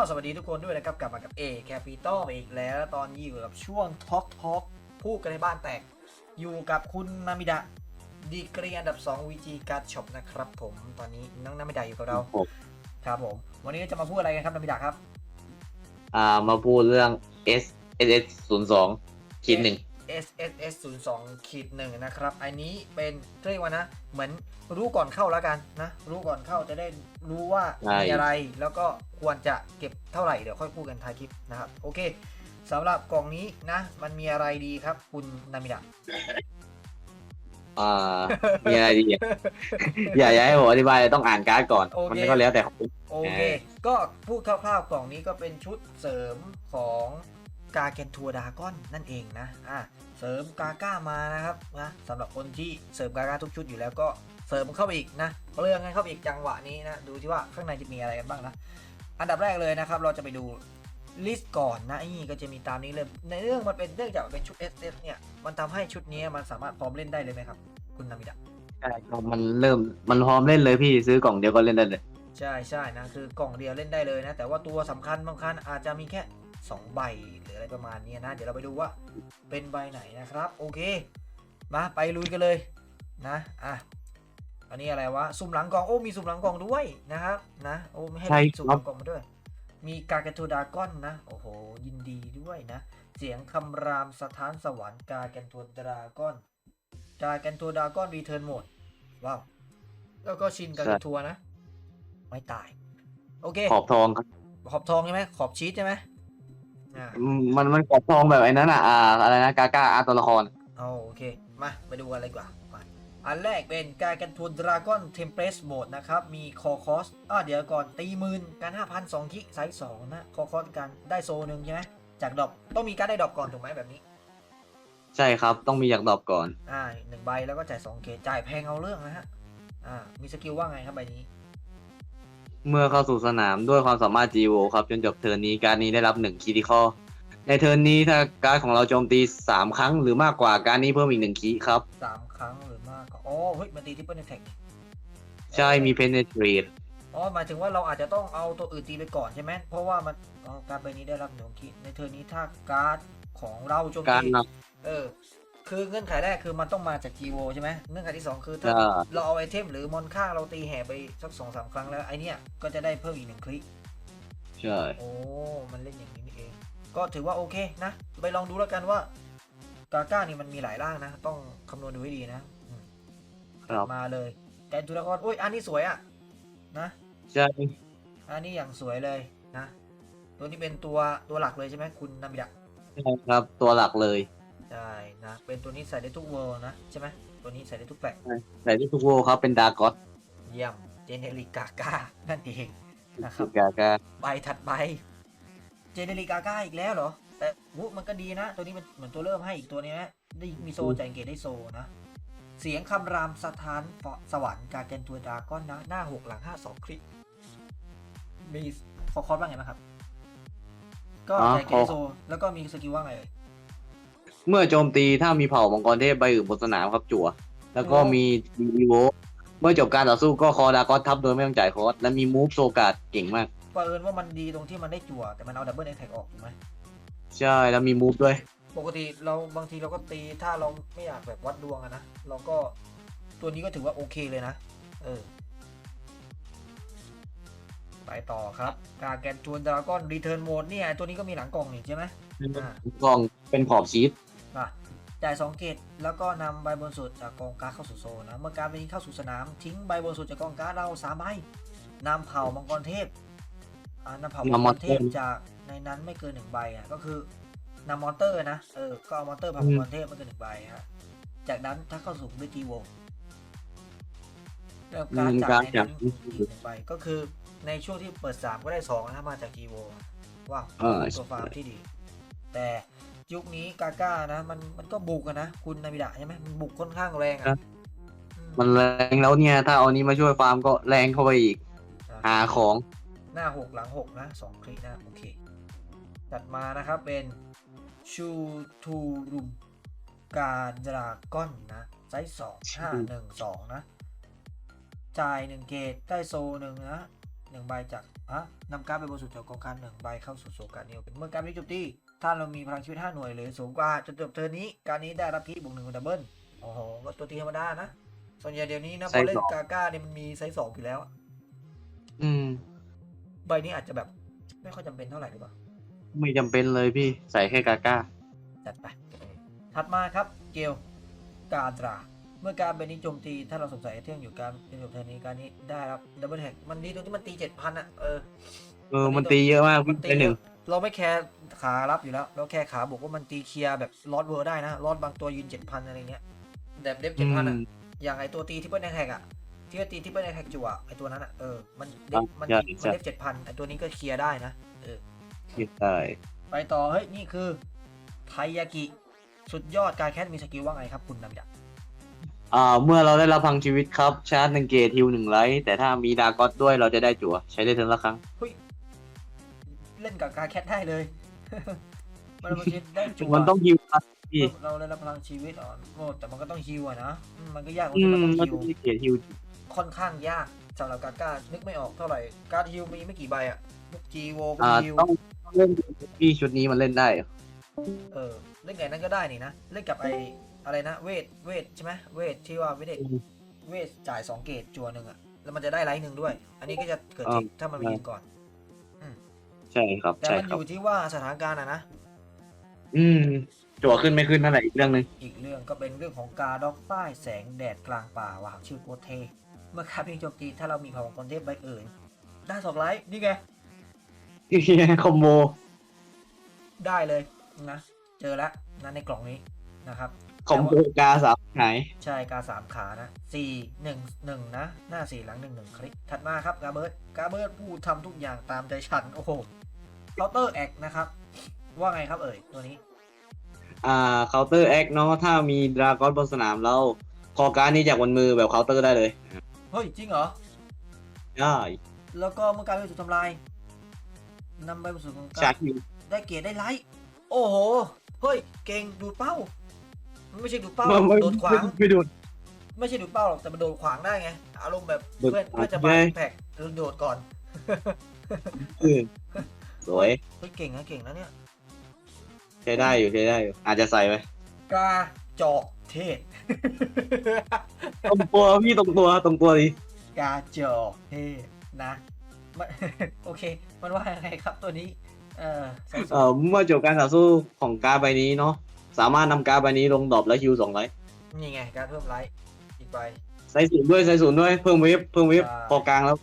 ก็สวัสดีทุกคนด้วยนะครับ กลับมากับ A Capital อีกแล้ว ตอนนี้อยู่กับช่วง Talk Talk พูดกันในบ้านแตก อยู่กับคุณนามิดะดีกรีอันดับ 2 VG Card Shop นะครับผมตอนนี้น้องนามิดะอยู่กับเราผมครับผม วันนี้จะมาพูดอะไรกันครับนามิดะครับ อ่ามาพูดเรื่อง S S S ศูนย์สองขีดหนึ่ง SSS 0 2ขีดหนึ่งนะครับ อันนี้เป็นเรียกว่านะ เหมือนรู้ก่อนเข้าแล้วกันนะ รู้ก่อนเข้าจะได้รู้ว่ามีอะไร แล้วก็ควรจะเก็บเท่าไหร่ เดี๋ยวค่อยพูดกันท้ายคลิปนะครับ โอเคสำหรับกล่องนี้นะ มันมีอะไรดีครับ คุณนามิดะอ่ามีอะไรดีอะอย่าอย่าให้ผมอธิบายเลยต้องอ่านการ์ดก่อนโอเคมันก็แล้วแต่ของโอเค ก็พูดคร่าวๆกล่องนี้ก็เป็นชุดเสริมของ กาเกนทัวดากอนนั่นเองนะอะเสริมกาก้ามานะครับนะสำหรับคนที่เสริมกาก้าทุกชุดอยู่แล้วก็เสริมเข้าไปอีกนะเรื่องกันเข้าไปอีกจังหวะนี้นะดูที่ว่าข้างในจะมีอะไรกันบ้างนะอันดับแรกเลยนะครับ เราจะไปดูลิสต์ก่อนนะนี่ก็จะมีตามนี้เลย ในเรื่องมันเป็นเนื่องจากมันเป็นชุด S S เนี่ยมันทำให้ชุดนี้มันสามารถพร้อมเล่นได้เลยไหมครับ คุณนามิดะใช่ครับมันเริ่มมันพร้อมเล่นเลยพี่ซื้อกล่องเดียวก็เล่นได้เลย ใช่ใช่นะคือกล่องเดียวเล่นได้เลยนะ แต่ว่าตัวสำคัญบางคันอาจจะมีแค่ 2 ใบหรืออะไรประมาณนี้นะ เดี๋ยวเราไปดูว่าเป็นใบไหนนะครับ โอเค มาไปลุยกันเลยนะอะอันนี้อะไรวะสุ่มหลังกล่องโอ้มีสุ่มหลังกล่องด้วยนะครับนะโอ้ไม่ให้ใช่สุ่มคหรัลับงกล่องมาด้วย มีกาเกตูดากอนนะโอ้โหยินดีด้วยนะ เสียงคำรามสถานสวรรค์กาแกนตัวดราก้อนกาแกนตัวดราก้อนรีเทิร์นโหมดว้าวแล้วก็ชินกาแกนทัวนะ ไม่ตาย โอเค ขอบทองครับขอบทองใช่ไหมขอบชีสใช่ไหม อ่าอืมมันมันขอบทองแบบไอ้นั้นอะอ่าอะไรนะกาก้าอาร์ตัวละคร เอาโอเค มาไปดูกันเลยดีกว่ามาอันแรกเป็นการกันทัวดราก้อนเทมเพลสโหมดนะครับ มีคอคอสอ่าเดี๋ยวก่อนตีหมื่นการห้าพันสองคิไซส์สองนะคอคอสการได้โซหนึ่งใช่ไหมจากดรอปต้องมีการได้ดรอปก่อนถูกไหมแบบนี้ ใช่ครับ ต้องมีอยากดรอบก่อน อ่าหนึ่งใบแล้วก็จ่ายสองเคจ่ายแพงเอาเรื่องนะฮะ อ่า มีสกิลว่าไงครับใบนี้ เมื่อเข้าสู่สนามด้วยความสามารถ GO ครับ จนจบเทิร์นนี้การดนี้ได้รับ1คีย์คอในเทิร์นนี้ถ้าการดของเราโจมตี 3 ครั้งหรือมากกว่าการดนี้เพิ่มอีก1คีย์ครับ สามครั้งหรือมากก็อ๋อเฮ้ยมันตีทิปเปิลแท็กใช่มี penetrate อ๋อหมายถึงว่าเราอาจจะต้องเอาตัวอื่นตีไปก่อนใช่ไหมเพราะว่ามันอ๋อการดใบนี้ได้รับหนึ่งคิดในเทอร์นนี้ถ้าการ์ดของเราโจมการตีนับ เออ คือเงื่อนไขแรกคือมันต้องมาจาก GO ใช่ไหมเงื่อนไขที่ 2 คือถ้าใช่เราเอาไอเทมหรือมอนค่าเราตีแห่ไปสักสองสามครั้งแล้วไอเนี้ยก็จะได้เพิ่มอีกหนึ่งคลิก ใช่โอ้ มันเล่นอย่างนี้นี่เอง ก็ถือว่าโอเคนะ ไปลองดูแล้วกันว่ากาก้านี่มันมีหลายร่างนะ ต้องคำนวณดูให้ดีนะอืมครับมาเลยแกนทุรกรอุ้ย อันนี้สวยอะนะ ใช่อันนี้อย่างสวยเลยนะ ตัวนี้เป็นตัวตัวหลักเลยใช่ไหมคุณนามิดะใช่ครับตัวหลักเลย ใช่นะ เป็นตัวนี้ใส่ได้ทุกเวอร์นะ ใช่ไหมตัวนี้ใส่ได้ทุกแปลกใส่ที่ทุกโวครับเป็นดากอสเยี่ยมเจเนริกาก้านั่นเองนะครับ กาก้าใบถัดไปเจเนริกาก้าอีกแล้วเหรอ แต่วุมันก็ดีนะ ตัวนี้มันเหมือนตัวเริ่มให้อีกตัวนี้นะได้มีโซจ่ายเกตได้โซนะ เสียงคำรามสถานสวรรค์กาเกนตัวดราก้อนนะหน้าหกหลังห้าสองคลิกมีฟอร์คอร์บ้างไงบ้างครับ ก็จ่ายเกตได้โซ แล้วก็มีสกิลว่าไงเอ่ย เมื่อโจมตีถ้ามีเผ่ามังกรเทพใบอื่นบนสนามครับจั่ว แล้วก็โอ้มีดีโวเมื่อจบการต่อสู้ก็คอดากอสทับโดยไม่ต้องจ่ายคอสและมีมูฟโซกาดเก่งมากเผอิญว่ามันดีตรงที่มันได้จั่ว แต่มันเอาดับเบิลแอทแทกออกถูกไหมใช่แล้วมีมูฟด้วย ปกติเราบางทีเราก็ตีถ้าเราไม่อยากแบบวัดดวงอะนะเราก็ตัวนี้ก็ถือว่าโอเคเลยนะ เออ ไปต่อครับกาแกนทวนดราก้อนรีเทิร์นโหมดเนี่ย ตัวนี้ก็มีหลังกล่องนี่ใช่ไหมอ่ากล่องเป็นขอบชีส อะจ่ายสองเกตแล้วก็นำใบบนสุดจากกองการ์ดเข้าสู่โซนนะเมื่อการดเป็นเข้าสู่สนาม ทิ้งใบบนสุดจากกองการ์ดเราสามใบนำเผ่ามังกรเทพอ่านำเผ่ามังกรเทพจากในนั้นไม่เกินหนึ่งใบอะก็คือนำมอนเตอร์นะเออก็เอามอนเตอร์เผ่ามังกรเทพไม่เกินหนึ่งใบฮะจากนั้นถ้าเข้าสู่ด้วยจีโวแล้วการดจากในนั้นอีกหนึ่งใบก็คือในช่วงที่เปิดสามก็ได้สองนะมาจากจีโวว้าวเออตัวฟาร์มที่ดี แต่ ยุคนี้กาก้านะ มันมันก็บุกอะนะ คุณนามิดะใช่ไหมมันบุกค่อนข้างแรงครัอะบอืมมันแรงแล้วเนี่ย ถ้าเอานี้มาช่วยฟาร์มก็แรงเข้าไปอีก หาของหน้าหกหลังหกนะสองคลิกนะ โอเคจัดมานะครับเป็นชูทูรุมกาดราก้อนนะไซส์สองห้าหนึ่งสองนะ จ่ายหนึ่งเกตได้โซหนึ่งนะหนึ่งใบจากอะนำการ์ดไปบนสุดจากกองการหนึ่งใบเข้าสู่โซการ์ดนี้เมื่อการ์ดนี้จบที่ ถ้าเรามีพลังชีวิต 5 หน่วยหรือสูงกว่าจนจบเทอร์นนี้ การนี้ได้รับที่บวกหนึ่งดับเบิลโอ้โหก็ตัวตีธรรมดานะ ส่วนใหญ่เดี๋ยวนี้นะพไซอส์เล่นสองกาก้าเนี่ยมันมีไซส์สองอยู่แล้ว อืม ใบนี้อาจจะแบบ ไม่ค่อยจำเป็นเท่าไหร่หรือเปล่า ไม่จำเป็นเลยพี่ใส่แค่กาก้า จัดไป ถัดมาครับเกลกาดรา เมื่อการเป็นนี้โจมตี ถ้าเราสงสัยไอเทมอยู่การเป็นจบเทอร์นี้การนี้ได้รับดับเบิลแท็กมันดีตรงที่มันตีเจ็ดพันอะเออเออมันตีเยอะมากมัพี่นตีไปหนึ่ง เราไม่แคร์ขารับอยู่แล้ว เราแค่ขาบอกว่ามันตีเคลียร์แบบลอดเวอร์ได้นะลอดบางตัวยืนเจ็ดพันอะไรเงี้ยแบบเดฟอืเจ็ดพันอะมอย่างไอตัวตีที่เปิ้ลแท็กอะที่ว่าตีที่เปิ้ลแท็กจั่วไอตัวนั้นอะเออมันเดฟมันใช่มันใช่เดฟเจ็ดพันไอตัวนี้ก็เคลียร์ได้นะเออใช่ไปต่อเฮ้ยนี่คือไทยากิสุดยอดการแคสมีสกิลว่าไงครับคุณนำยะอ่าเมื่อเราได้รับพลังชีวิตครับชาร์จหนึ่งเกตฮิวหนึ่งไลท์แต่ถ้ามีดากอตด้วยเราจะได้จั่วใช้ได้เทิร์นละครั้งเฮ้ย เล่นกับการแคสได้เลย มันมันคิดได้จั่วมันต้องฮิวครับพี่เราได้รับพลังชีวิตอ่อนโอ้แต่มันก็ต้องฮิวอะนะอืมมันก็ยากตรงอืที่มันมต้องมันฮิวต้องมีเกตฮิวค่อนข้างยากสำหรับการกล้านึกไม่ออกเท่าไหร่ การฮิวมีไม่กี่ใบอะจีโวก็อ่าฮิว ต้องต้องเล่นพี่ชุดนี้มันเล่นได้เหรอเออเล่นไงนั้นก็ได้นี่นะ เล่นกับไออะไรนะ เวทเวทใช่ไหมเวทที่ว่าเวทเวทจ่ายสองเกตจัวหนึ่งอะแล้วมันจะได้ไลท์หนึ่งด้วย อันนี้ก็จะเกิดเทคถ้ามันไปยืนก่อนใช่ครับ แต่ใช่มันคอรับ ยู่ที่ว่าสถานการณ์อะนะ อืมจั่วขึ้นไม่ขึ้นนั่นแหละอีกเรื่องหนึ่งอีกเรื่องก็เป็นเรื่องของการด็อกใต้แสงแดดกลางป่าว่าวชื่อโคตรเทเมื่อคาเพียงโจมตีถ้าเรามีพลังคอนเทพใบเอ่ยได้สองไลท์นี่ไงคอมโบได้เลยนะ เจอแล้วนั่นในกล่องนี้นะครับ คอมโบกาสามหายใช่กาสามขานะสี่หนึ่งหนึ่งนะ หน้าสี่หลังหนึ่งหนึ่งคลิกถัดมาครับกาเบิร์ดกาเบิร์ดผู้ทำทุกอย่างตามใจฉัน โอ้โห เคาน์เตอร์แอคนะครับ ว่าไงครับเอ่ยตัวนี้ อ่าเคาน์เตอร์แอคเนาะถ้ามีดราก้อนบนสนามเราคอการดนี้จากบนมือแบบเคาน์เตอร์ได้เลยเฮ้ย จริงเหรอ ได้แล้วก็เมื่อการไปถูกทำลายนำไปสู่ของชาการร์จฮิวได้เกียรติได้ไลท์โอ้โห เฮ้ย เก่งดูดเป้า มันไม่ใช่ดูดเป้าไม่ไม่โดดขวาง ไม่ดูดไม่ใช่ดูดเป้าหรอกแต่มันโดดขวางได้ไง อารมณ์แบบโดดเพื่อนขวางเพื่อนจะมาได้ แพ็กแล้วโดดก่อนเออ สวยเฮ้ยเก่งนะเก่งนะเนี่ยใช้ได้อยู่ใช้ได้อยู่ อาจจะใส่ไปกาเจาะเทศ ตรงตัวพี่ตรงตัวตรงตัวดิกาเจาะเทศนะมัน โอเค มันว่ายังไงครับตัวนี้ เออใส่เอ่อเมื่อจบการต่อสู้ของการดใบนี้เนาะสามารถนำการดใบนี้ลงดรอปและฮิวสองไลท์นี่ไงการเพิ่มไลท์อีกใบ ใส่ศูนย์ด้วยใส่ศูนย์ด้วยเพิ่มเวฟเพิ่มเวฟใช่พอกลางแล้ว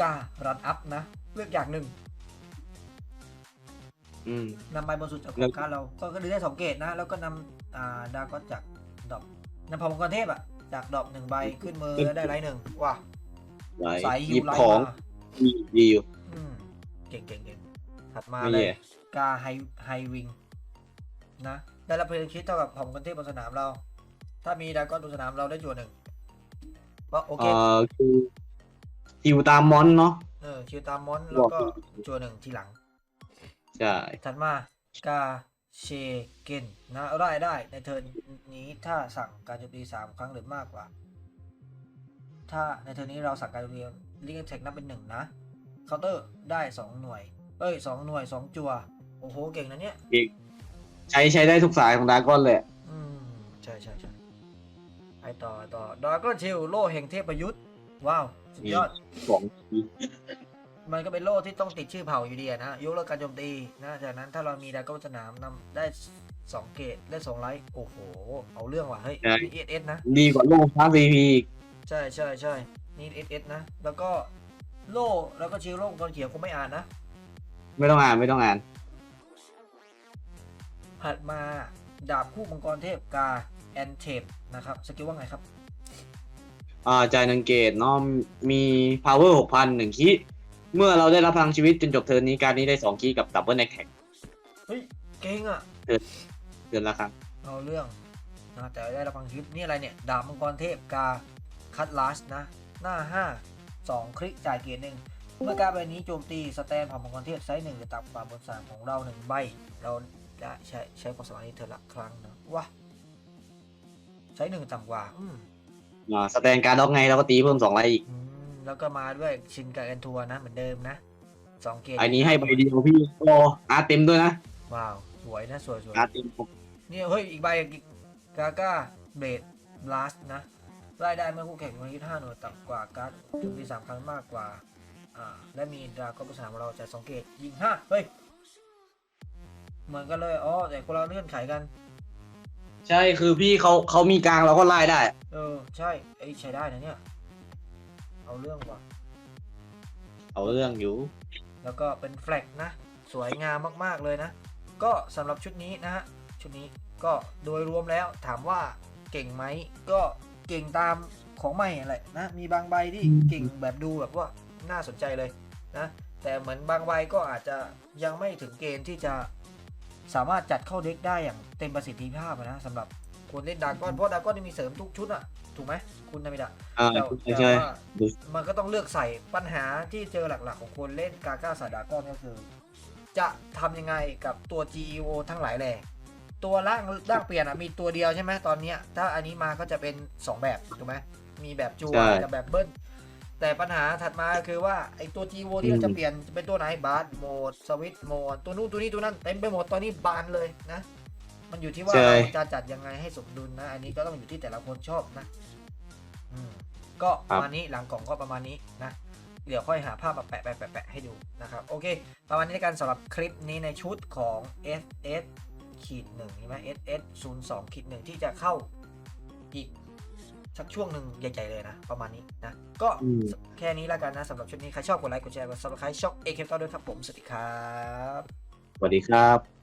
กา รันอัพนะ เลือกอย่างหนึ่ง อืม นำใบบนสุดจากขแล้อวงการดเราก็ก็ดูได้สองเกตนะ แล้วก็นำอ่าดาวก็จากดอกนำพอมงกรเทพอะจากดอกหนึ่งใบขึ้นมือแล้วได้ไลท์หนึ่งว้าไลท์สายหฮิยิวบไลขท์องมาดีดีอยู่อืมเก่งเก่งเก่งถัดมาไม่เลยแย่กาไฮไฮวิงนะได้รับเพลงคิดเท่ากับผมกันเทพบนสนามเรา ถ้ามีดราก้อนบนสนามเราได้จั่วหนึ่งว่าโอเค เอ่อคือฮิวตามมอนเนาะเออชิวตามมอนแล้วก็จั่วหนึ่งทีหลัง ใช่ ถัดมากาเชเกนนะได้ได้ในเทิร์นนี้ถ้าสั่งการโจมตีสามครั้งหรือมากกว่า ถ้าในเทิร์นนี้เราสั่งการโจมตีลิงก์แท็กนับเป็นหนึ่งนะเคาน์เตอร์ได้สองหน่วย เอ้ยสองหน่วยสองจัว โอ้โห เก่งนะเนี่ยใช้ใช้ได้ทุกสายของดากอนเลยอืมใช่ใช่ใช่ไปต่อต่อดราก้อนชิลโล่แห่งเทพประยุทธ์ ว้าว สุดยอดของดี มันก็เป็นโล่ที่ต้องติดชื่อเผ่าอยู่ดีอะนะยกเลิกการโจมตีนะจากนั้นถ้าเรามีดราก้อนสนามนำได้สองเกตได้สองไลท์โอ้โห เอาเรื่องว่ะเฮ้ยนี่เอสเอสนะ ดีกว่าโลกพาซีพีใช่ใช่ใช่นี่เอสเอสนะ แล้วก็โล่แล้วก็ชิลโล่มังกรเขียวก็ไม่อ่านนะ ไม่ต้องอ่านไม่ต้องอ่าน ถัดมาดาบคู่มังกรเทพกาแอนเทปนะครับสกิลว่าไงครับ อ่าจ่ายหนึ่งเกตเนาะมี power หกพันหนึ่งคี เมื่อเราได้รับพลังชีวิตจนจบเทิร์นนี้การนี้ได้สองคีกับดับเบิลแอคแท็กเฮ้ยเก่งอะ เดือนละครั้งเอาเรื่องนะแต่ได้รับฟังคลิปนี่อะไรเนี่ยดาบมังกรเทพกาคัตลัสนะ หน้า 5 2 คลิกจ่ายเกียร์หนึ่งเมื่อการใบนี้โจมตีสแตนผ่านมังกรเทพไซส์หนึ่งหรือต่ำกว่าบนสนามของเราหนึ่งใบ เราจะใช้ใช้ความสามารถนี้เธอละครั้งนะว้าใช้หนึ่งต่ำกว่าอืมอ่าสแตนการ์ดด็อกไงเราก็ตีเพิ่มสองไลท์อีก อืม แล้วก็มาด้วยชินกับแอนทัวร์นะเหมือนเดิมนะสองเกตอันนี้ให้ใบเดียวพี่โออาร์ตเต็มด้วยนะว้าวสวยนะสวยสวยอาร์ตเต็มนี่เฮ้ยอีกใบอีกกาก้าเบดบลัสนะรายได้เมื่อคู่แข่งมียี่ห้าหน่วยต่ำกว่าการ์ดโจมตีสามครั้งมากกว่า อ่า และมีดราก้อนผู้สนามของเราจะสองเกตยิงห้าเฮ้ย เหมือนกันเลย อ๋อ แต่คนเราเลื่อนไขกัน ใช่คือพี่เขาเขามีกลางเราก็ไล่ได้ เออ ใช่ไอ้ยใช้ได้นะเนี่ย เอาเรื่องว่ะ เอาเรื่องอยู่ แล้วก็เป็นแฟลกนะ สวยงามมากๆเลยนะ ก็สำหรับชุดนี้นะฮะ ชุดนี้ก็โดยรวมแล้วถามว่าเก่งไหม ก็เก่งตามของใหม่แหละนะ มีบางใบที่อืมเก่งแบบดูแบบว่าน่าสนใจเลยนะ แต่เหมือนบางใบก็อาจจะยังไม่ถึงเกณฑ์ที่จะสามารถจัดเข้าเด็กได้อย่างเต็มประสิทธิภาพอะนะสำหรับ คนเล่นดากอนเพราะดากอนมีเสริมทุกชุดอะถูกไหมคุณนามิดะอ่าแต่ใช่แต่ใช่ว่าดูมันก็ต้องเลือกใส่ปัญหาที่เจอหลักๆ ของคนเล่นกาก้าสาดากอนก็คือ จะทำยังไงกับตัว GEO ทั้งหลายแหล่ตัวร่างร่างเปลี่ยนอะมีตัวเดียวใช่ไหมตอนเนี้ยถ้าอันนี้มาก็จะเป็น 2 แบบถูกไหมมีแบบจูใช่กับแบบเบิ้ลแต่ปัญหาถัดมาก็คือว่าไอตัว GEO ที่เราจะเปลี่ยนจะเป็นตัวไหนบาร์โหมดสวิตโหมดตัวนู้นตัวนี้ตัวนั้นเต็มไปหมดตอนนี้บานเลยนะ มันอยู่ที่ว่าใช่ เราจะจัดยังไงให้สมดุลนะ อันนี้ก็ต้องอยู่ที่แต่ละคนชอบนะอืมก็ประมาณนี้หลังกล่องก็ประมาณนี้นะ เดี๋ยวค่อยหาภาพมาแปะแปะแปะแปะให้ดูนะครับ โอเค ประมาณนี้ในการสำหรับคลิปนี้ในชุดของ SS ขีดหนึ่งใช่ไหม SS 0 2ขีดหนึ่งที่จะเข้าอีกสักช่วงหนึ่งใหญ่ ๆ เลยนะ ประมาณนี้นะ ก็อืม แค่นี้แล้วกันนะสำหรับชุดนี้ ใครชอบกดไลค์กดแชร์กด subscribe ช่อง AK 9ด้วยครับผม สวัสดีครับ สวัสดีครับ